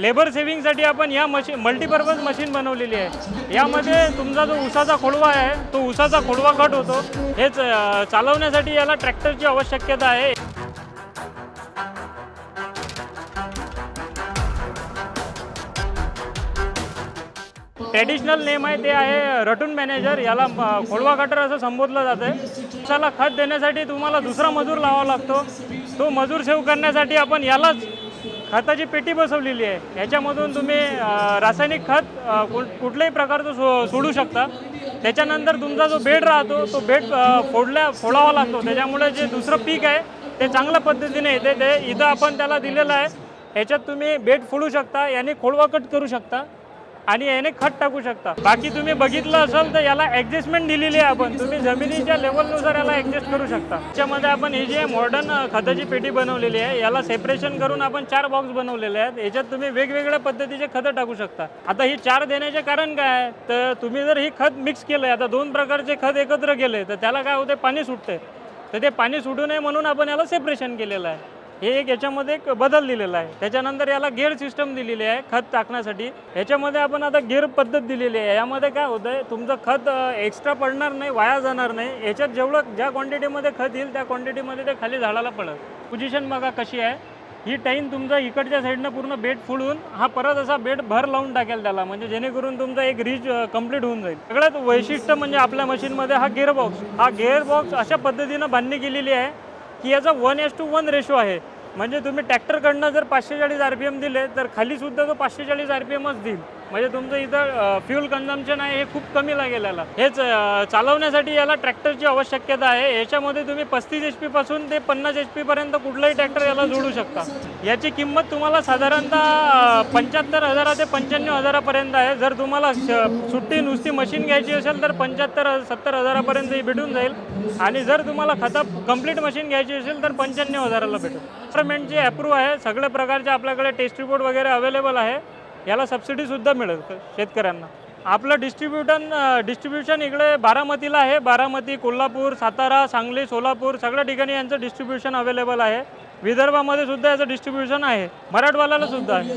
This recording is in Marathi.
लेबर सेव्हिंगसाठी आपण या मशीन मल्टीपर्पज मशीन बनवलेली आहे. यामध्ये तुमचा जो उसाचा खोडवा आहे तो उसाचा खोडवा कट होतो. हे चालवण्यासाठी याला ट्रॅक्टरची आवश्यकता आहे. ट्रॅडिशनल नेम आहे ते आहे रटून मॅनेजर. याला खोडवा कटर असं संबोधलं जातं त्याला खत देण्यासाठी तुम्हाला दुसरा मजूर लावावा लागतो. तो मजूर सेव करण्यासाठी आपण यालाच खताची पेटी बसवलेली आहे. याच्यामधून तुम्ही रासायनिक खत कुठल्याही प्रकारचं सो सोडू शकता. त्याच्यानंतर तुमचा जो बेड राहतो तो बेड फोडल्या फोडावा लागतो. त्याच्यामुळे जे दुसरं पीक आहे ते चांगल्या पद्धतीने येते. ते इथं आपण त्याला दिलेलं आहे. याच्यात तुम्ही बेड फोडू शकता याने खोडवा कट करू शकता. आणि याने खत टाकू शकता. बाकी तुम्ही बघितलं असेल तर याला ॲडजस्टमेंट दिलेली आहे आपण. तुम्ही जमिनीच्या लेवलनुसार याला ॲडजस्ट करू शकता. त्याच्यामध्ये आपण ही जी आहे मॉडर्न खताची पेटी बनवलेली आहे याला सेपरेशन करून आपण चार बॉक्स बनवलेले आहेत. याच्यात तुम्ही वेगवेगळ्या पद्धतीचे खतं टाकू शकता. आता ही चार देण्याचे कारण काय आहे? तर तुम्ही जर ही खत मिक्स केलं आता दोन प्रकारचे खत एकत्र केले तर त्याला काय होते पाणी सुटते तर ते पाणी सुटू नये म्हणून आपण याला सेपरेशन केलेलं आहे. हे एक याच्यामध्ये एक बदल दिलेला आहे. त्याच्यानंतर याला गेअर सिस्टम दिलेली आहे खत टाकण्यासाठी. याच्यामध्ये आपण आता गेअर पद्धत दिलेली आहे. यामध्ये काय होतं आहे तुमचं खत एक्स्ट्रा पडणार नाही वाया जाणार नाही. याच्यात जेवढं ज्या क्वांटिटीमध्ये खत येईल त्या क्वांटिटीमध्ये ते खाली झाडाला पडत पोझिशन बघा कशी आहे. ही टाईन तुमचा इकडच्या साईडनं पूर्ण बेड फुडून हा परत असा बेड भर लावून टाकेल त्याला. म्हणजे जेणेकरून तुमचा एक रीच कंप्लीट होऊन जाईल. सगळ्यात वैशिष्ट्य म्हणजे आपल्या मशीनमध्ये हा गेअर बॉक्स हा गेअर बॉक्स अशा पद्धतीनं बांधणी केलेली आहे. की याचा one is to one ratio आहे. म्हणजे तुम्ही ट्रॅक्टरकडनं जर पाचशे चाळीस आर पी एम दिले तर खालीसुद्धा तो पाचशे चाळीस आर पी एमच देईल. म्हणजे तुमचं इथं फ्युल कन्झम्पशन आहे हे खूप कमी लागेल याला. हेच चालवण्यासाठी याला ट्रॅक्टरची आवश्यकता आहे. याच्यामध्ये तुम्ही पस्तीस एच पासून ते पन्नास एच पर्यंत कुठलाही ट्रॅक्टर याला जोडू शकता. याची किंमत तुम्हाला साधारणतः पंच्याहत्तर हजारा ते पंच्याण्णव हजारापर्यंत आहे. जर तुम्हाला सुट्टी नुसती मशीन घ्यायची असेल तर पंच्याहत्तर सत्तर हजारापर्यंत ही भेटून जाईल. आणि जर तुम्हाला खता कंप्लीट मशीन घ्यायची असेल तर पंच्याण्णव हजाराला भेटेल गव्हर्नमेंटचे अप्रूव्ह आहे सगळ्या प्रकारचे आपल्याकडे टेस्ट रिपोर्ट वगैरे अवेलेबल आहे. याला सबसिडीसुद्धा मिळेल शेतकऱ्यांना. आपलं डिस्ट्रीब्युटन डिस्ट्रीब्युशन इकडे बारामतीला आहे. बारामती कोल्हापूर सातारा सांगली सोलापूर सगळ्या ठिकाणी यांचं डिस्ट्रीब्युशन अवेलेबल आहे. विदर्भामध्ये सुद्धा याचं डिस्ट्रीब्युशन आहे. मराठवाड्याला सुद्धा आहे.